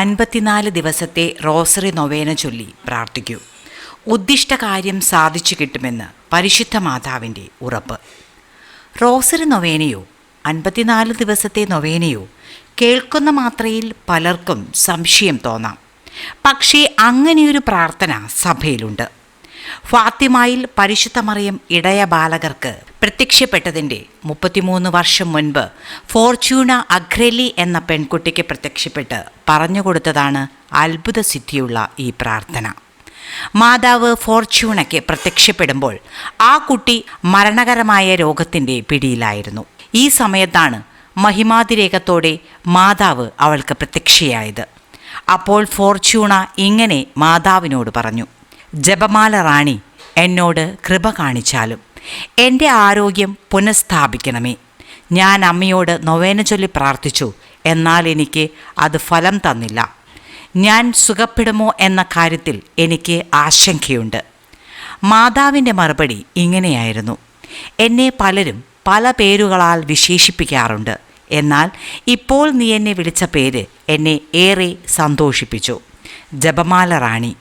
അൻപത്തിനാല് ദിവസത്തെ റോസറി നൊവേന ചൊല്ലി പ്രാർത്ഥിക്കൂ. ഉദ്ദിഷ്ട കാര്യം സാധിച്ചു കിട്ടുമെന്ന് പരിശുദ്ധ മാതാവിന്റെ ഉറപ്പ്. റോസറി നൊവേനയോ അൻപത്തിനാല് ദിവസത്തെ നൊവേനയോ കേൾക്കുന്ന മാത്രയിൽ പലർക്കും സംശയം തോന്നാം. പക്ഷേ അങ്ങനെയൊരു പ്രാർത്ഥന സഭയിലുണ്ട്. ഫാത്തിമായിൽ പരിശുദ്ധമറിയം ഇടയ ബാലകർക്ക് പ്രത്യക്ഷപ്പെട്ടതിന്റെ മുപ്പത്തിമൂന്ന് വർഷം മുൻപ് ഫോർച്യൂണ അഗ്രലി എന്ന പെൺകുട്ടിക്ക് പ്രത്യക്ഷപ്പെട്ട് പറഞ്ഞുകൊടുത്തതാണ് അത്ഭുത സിദ്ധിയുള്ള ഈ പ്രാർത്ഥന. മാതാവ് ഫോർച്യൂണയ്ക്ക് പ്രത്യക്ഷപ്പെടുമ്പോൾ ആ കുട്ടി മരണകരമായ രോഗത്തിന്റെ പിടിയിലായിരുന്നു. ഈ സമയത്താണ് മഹിമാതിരേകത്തോടെ മാതാവ് അവൾക്ക് പ്രത്യക്ഷയായത്. അപ്പോൾ ഫോർച്യൂണ ഇങ്ങനെ മാതാവിനോട് പറഞ്ഞു ജപമാല റാണി എന്നോട് കൃപ കാണിച്ചാലും എന്റെ ആരോഗ്യം പുനഃസ്ഥാപിക്കണമേ. ഞാൻ അമ്മയോട് നൊവേന ചൊല്ലി പ്രാർത്ഥിച്ചു എന്നാൽ എനിക്ക് അത് ഫലം തന്നില്ല. ഞാൻ സുഖപ്പെടുമോ എന്ന കാര്യത്തിൽ എനിക്ക് ആശങ്കയുണ്ട്. മാതാവിന്റെ മറുപടി ഇങ്ങനെയായിരുന്നു. എന്നെ പലരും പല പേരുകളാൽ വിശേഷിപ്പിക്കാറുണ്ട്. എന്നാൽ ഇപ്പോൾ നീ എന്നെ വിളിച്ച പേര് എന്നെ ഏറെ സന്തോഷിപ്പിച്ചു. ജപമാല റാണി.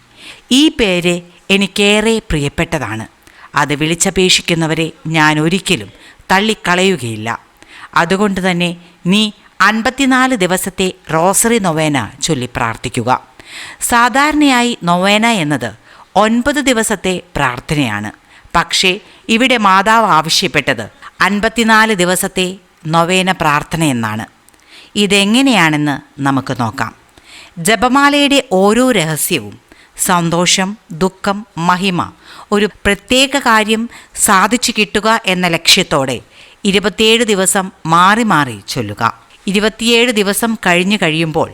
ഈ പേര് എനിക്കേറെ പ്രിയപ്പെട്ടതാണ്. അത് വിളിച്ചപേക്ഷിക്കുന്നവരെ ഞാൻ ഒരിക്കലും തള്ളിക്കളയുകയില്ല. അതുകൊണ്ട് തന്നെ നീ അൻപത്തിനാല് ദിവസത്തെ റോസറി നൊവേന ചൊല്ലി പ്രാർത്ഥിക്കുക. സാധാരണയായി നൊവേന എന്നത് ഒൻപത് ദിവസത്തെ പ്രാർത്ഥനയാണ്. പക്ഷേ ഇവിടെ മാതാവ് ആവശ്യപ്പെട്ടത് അൻപത്തിനാല് ദിവസത്തെ നൊവേന പ്രാർത്ഥന എന്നാണ്. ഇതെങ്ങനെയാണെന്ന് നമുക്ക് നോക്കാം. ജപമാലയുടെ ഓരോ രഹസ്യവും സന്തോഷം ദുഃഖം മഹിമ ഒരു പ്രത്യേക കാര്യം സാധിച്ചു കിട്ടുക എന്ന ലക്ഷ്യത്തോടെ ഇരുപത്തിയേഴ് ദിവസം മാറി മാറി ചൊല്ലുക. ഇരുപത്തിയേഴ് ദിവസം കഴിഞ്ഞു കഴിയുമ്പോൾ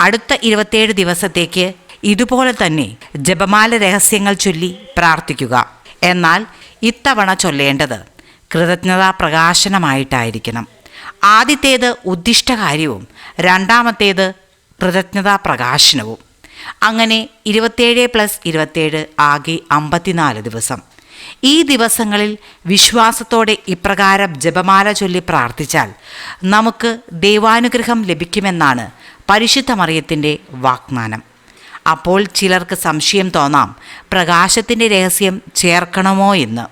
അടുത്ത ഇരുപത്തിയേഴ് ദിവസത്തേക്ക് ഇതുപോലെ തന്നെ ജപമാല രഹസ്യങ്ങൾ ചൊല്ലി പ്രാർത്ഥിക്കുക. എന്നാൽ ഇത്തവണ ചൊല്ലേണ്ടത് കൃതജ്ഞതാ പ്രകാശനമായിട്ടായിരിക്കണം. ആദ്യത്തേത് ഉദ്ദിഷ്ടകാര്യവും രണ്ടാമത്തേത് കൃതജ്ഞതാ പ്രകാശനവും. അങ്ങനെ ഇരുപത്തേഴ് പ്ലസ് ഇരുപത്തേഴ് ആകെ അമ്പത്തിനാല് ദിവസം. ഈ ദിവസങ്ങളിൽ വിശ്വാസത്തോടെ ഇപ്രകാരം ജപമാല ചൊല്ലി പ്രാർത്ഥിച്ചാൽ നമുക്ക് ദൈവാനുഗ്രഹം ലഭിക്കുമെന്നാണ് പരിശുദ്ധ മറിയത്തിന്റെ വാഗ്ദാനം. അപ്പോൾ ചിലർക്ക് സംശയം തോന്നാം പ്രകാശത്തിന്റെ രഹസ്യം ചേർക്കണമോ എന്ന്.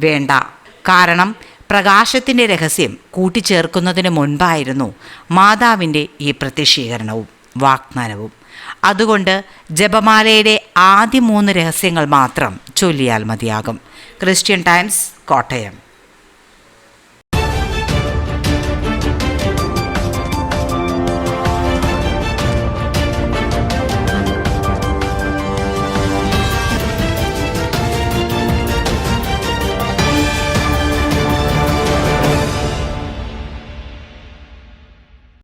വേണ്ട. കാരണം പ്രകാശത്തിന്റെ രഹസ്യം കൂട്ടിച്ചേർക്കുന്നതിന് മുൻപായിരുന്നു മാതാവിന്റെ ഈ പ്രത്യക്ഷീകരണവും വാഗ്ദാനവും. അതുകൊണ്ട് ജപമാലയുടെ ആദ്യ മൂന്ന് രഹസ്യങ്ങൾ മാത്രം ചൊല്ലിയാൽ മതിയാകും. Christian Times Kottayam.